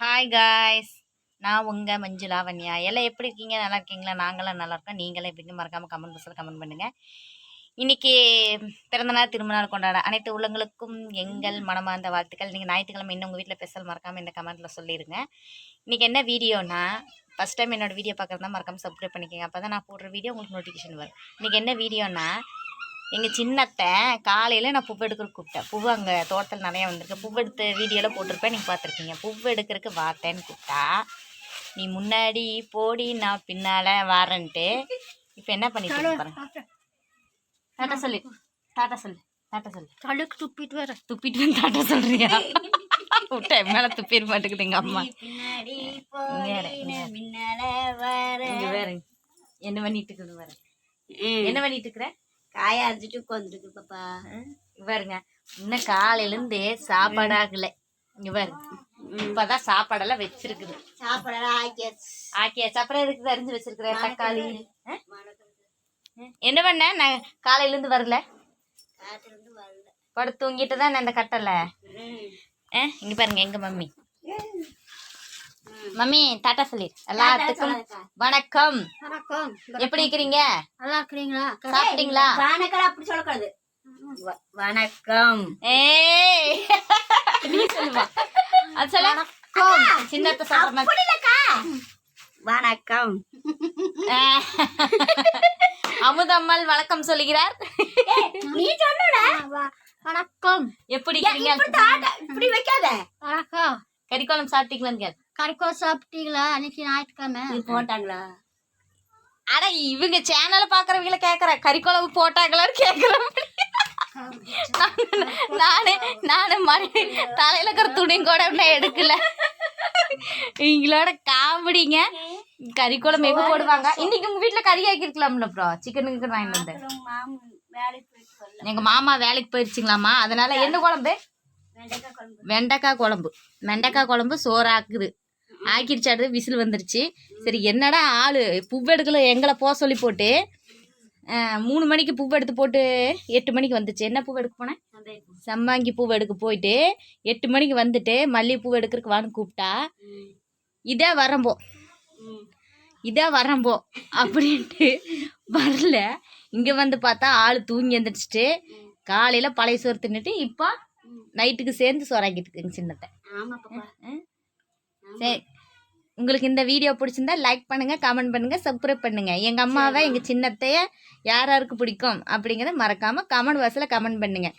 Hi guys நான் உங்கள் மஞ்சு லாவண்யா எல்லாம் எப்படி இருக்கீங்க? நல்லா இருக்கீங்களா? நாங்களாம் நல்லா இருக்கோம். நீங்களும் எப்படிங்க மறக்காமல் கமெண்ட் பாக்ஸில் கமெண்ட் பண்ணுங்கள் இன்றைக்கி பிறந்தநாள் திருமணம் கொண்டாட அனைத்து உள்ளங்களுக்கும் எங்கள் மனமார்ந்த வாழ்த்துக்கள். நீங்கள் ஞாயிற்றுக்கிழமை இன்னும் உங்கள் வீட்டில் பெசல் மறக்காமல் இந்த கமெண்ட்டில் சொல்லிடுங்க இன்றைக்கி என்ன வீடியோனா ஃபஸ்ட் டைம் என்னோடய வீடியோ பார்க்குறதா மறக்காமல் சப்ஸ்கிரைப் பண்ணிக்கோங்க. அப்போ தான் நான் போடுற வீடியோ உங்களுக்கு நோட்டிஃபிகேஷன் வரும். இன்றைக்கி என்ன வீடியோனா எங்கள் சின்னத்தை காலையில் நான் பூவு எடுக்கிற கூப்பிட்டேன். பூவு அங்கே தோட்டத்தில் நிறையா வந்திருக்கு. பூவு எடுத்த வீடியோவில் போட்டிருப்பேன். நீங்கள் பார்த்துருக்கீங்க. பூவு எடுக்கிறதுக்கு வாத்தேன்னு கூப்பிட்டா நீ முன்னாடி போடி நான் பின்னால் வாரன்ட்டு. இப்போ என்ன பண்ணிட்டு பாருங்க. டாட்டா சொல்லு. டாட்டா சொல்லு. டாட்டா சொல்லு. தடுக்கு துப்பிட்டு வர. துப்பிட்டு வந்து டாட்டா சொல்றியா? விட்டேன் மேலே துப்பிட மாட்டேங்குது எங்கள் அம்மா. வேற என்ன பண்ணிட்டு இருக்குது வேற என்ன பண்ணிட்டு இருக்கிற? காய அரைச்சிட்டு உட்காந்துருக்கு பாப்பா பாருங்க. இன்னும் காலையிலேருந்து சாப்பாடு ஆகல. இங்க பாருங்க. இப்பதான் சாப்பாடெல்லாம் வச்சிருக்குது. சாப்பிடலாம் ஆக்கியாச்சு. ஆக்கியாச்சு. அப்புறம் இருக்குது அறிஞ்சு வச்சிருக்கிற தக்காளி? என்ன பண்ண? நான் காலையில இருந்து வரல. காட்டுல இருந்து வரல. படுத்து தூங்கிட்டு தான் நான் இந்த கட்டல ஆ, இங்க பாருங்க எங்க மம்மி. மம்மி டாட்டா சொல்லி எல்லாத்துக்கும் வணக்கம். வணக்கம். எப்படி இருக்கிறீங்க? நல்லா இருக்கிறீங்களா சாப்பிட்டீங்களா? வணக்கம் அப்படி சொல்லக்கூடாது. வணக்கம். ஏய். நீ சொல்லுமா. அது சொல்ல. சின்னத்த சொல்ற வணக்கம். அமுதம்மாள் வணக்கம் சொல்லுகிறார். நீ சொல்லுடா. வணக்கம். எப்படி இருக்கீங்க? இப்படி வைக்காத. வணக்கம். கறிக்குழம்பு சாப்பிட்டீங்களான்னு கேள். கறிக்கோ சாப்பிட்டீங்களா? அன்னைக்கு ஞாயிற்றுக்கிழமை. போட்டாங்களா? அட இவங்க சேனலை பாக்குறவங்கள கேக்குற. கறிக்குழம்பு போட்டாங்களான்னு கேக்குறேன் நானு நானு மறு தலையில இருக்கிற துணியும் கூட எடுக்கல. இவங்களோட காமெடிங்க. கறி குழம்பு எங்க போடுவாங்க? இன்னைக்கு உங்க வீட்டுல கறி ஆக்கிருக்கலாம்ல அப்புறம் சிக்கன் கிக்கன் வாங்கிட்டு வந்து வேலைக்கு போயிட்டு வரல. எங்க மாமா வேலைக்கு போயிருச்சுங்களாமா அதனால என்ன குழம்பு? வெண்டைக்காய் குழம்பு. வெண்டைக்காய் குழம்பு. வெண்டைக்காய் குழம்பு சோறு ஆக்குது ஆக்கிருச்சாடு விசில் வந்துருச்சு. சரி என்னடா ஆளு? பூவு எடுக்கல எங்களை போக சொல்லி போட்டு. மூணு மணிக்கு பூவு எடுத்து போட்டு எட்டு மணிக்கு வந்துச்சு. என்ன பூவு எடுக்க போனேன் சம்மாங்கி பூவு எடுக்க போயிட்டு எட்டு மணிக்கு வந்துட்டு மல்லிகை பூவு எடுக்கிறதுக்கு வான்னு கூப்பிட்டா இதே வரம்போ. இதே வரம்போ அப்படின்ட்டு வரல. இங்கே வந்து பார்த்தா ஆள் தூங்கி எந்திரிச்சிட்டு காலையில் பழைய சோறு தின்னுட்டு இப்போ நைட்டுக்கு சேர்ந்து சோறாக்கிட்டு இருக்குங்க சின்னத்தை. சரி உங்களுக்கு இந்த வீடியோ பிடிச்சிருந்தா லைக் பண்ணுங்க கமெண்ட் பண்ணுங்க சப்ஸ்கிரைப் பண்ணுங்க. எங்க அம்மாவை எங்க சின்னத்தைய யார் யாருக்கு பிடிக்கும் அப்படிங்கிறத மறக்காம கமெண்ட் பாக்ஸில் கமெண்ட் பண்ணுங்க.